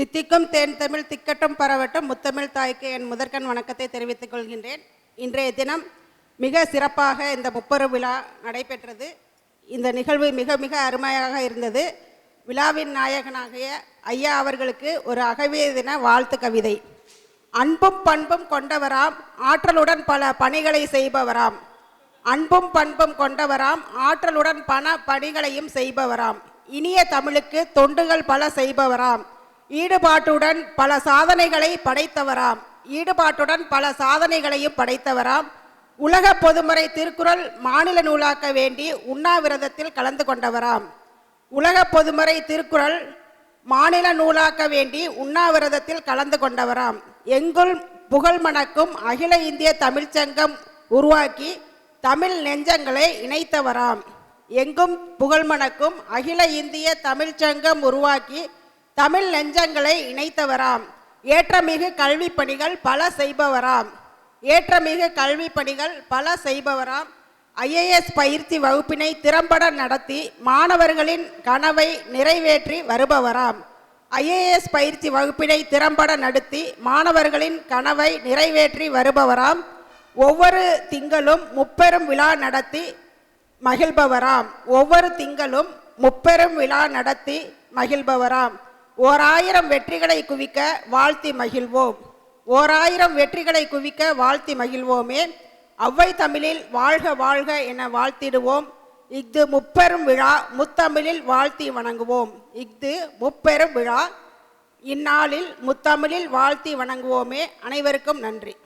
தித்திக்கும் தேன் தமிழ் திக்கட்டும் பரவட்டும் முத்தமிழ் தாய்க்கு என் முதற்கண் வணக்கத்தை தெரிவித்துக் கொள்கின்றேன். இன்றைய தினம் மிக சிறப்பாக இந்த முப்பரு விழா நடைபெற்றது. இந்த நிகழ்வு மிக மிக அருமையாக இருந்தது. விழாவின் நாயகனாகிய ஐயா அவர்களுக்கு ஒரு அகவிய தின வாழ்த்து கவிதை. அன்பும் பண்பும் கொண்டவராம் ஆற்றலுடன் பல பணிகளை செய்பவராம். அன்பும் பண்பும் கொண்டவராம் ஆற்றலுடன் பண பணிகளையும் செய்பவராம். இனிய தமிழுக்கு தொண்டுகள் பல செய்பவராம். ஈடுபாட்டுடன் பல சாதனைகளை படைத்தவராம். ஈடுபாட்டுடன் பல சாதனைகளையும் படைத்தவராம். உலக பொதுமறை திருக்குறள் மாநில நூலாக்க வேண்டி உண்ணாவிரதத்தில் கலந்து கொண்டவராம். உலக பொதுமறை திருக்குறள் மாநில நூலாக்க வேண்டி உண்ணாவிரதத்தில் கலந்து கொண்டவராம். எங்குள் புகழ் மணக்கும் அகில இந்திய தமிழ்ச்சங்கம் உருவாக்கி தமிழ் நெஞ்சங்களை இணைத்தவராம். எங்கும் புகழ் மணக்கும் அகில இந்திய தமிழ்ச்சங்கம் உருவாக்கி தமிழ் நெஞ்சங்களை இணைத்தவராம். ஏற்றமிகு கல்வி பணிகள் பல செய்பவராம். ஏற்றமிகு கல்வி பணிகள் பல செய்பவராம். ஐஏஎஸ் பயிற்சி வகுப்பினை திறம்பட நடத்தி மாணவர்களின் கனவை நிறைவேற்றி வருபவராம். ஐஏஎஸ் பயிற்சி வகுப்பினை திறம்பட நடத்தி மாணவர்களின் கனவை நிறைவேற்றி வருபவராம். ஒவ்வொரு திங்களும் முப்பெரும் விழா நடத்தி மகிழ்பவராம். ஒவ்வொரு திங்களும் முப்பெரும் விழா நடத்தி மகிழ்பவராம். ஓர் ஆயிரம் வெற்றிகளை குவிக்க வாழ்த்தி மகிழ்வோம். ஓர் ஆயிரம் வெற்றிகளை குவிக்க வாழ்த்தி மகிழ்வோமே. அவ்வை தமிழில் வாழ்க வாழ்க என வாழ்த்திடுவோம். இஃது முப்பெரும் விழா முத்தமிழில் வாழ்த்தி வணங்குவோம். இஃது முப்பெரும் விழா இந்நாளில் முத்தமிழில் வாழ்த்தி வணங்குவோமே. அனைவருக்கும் நன்றி.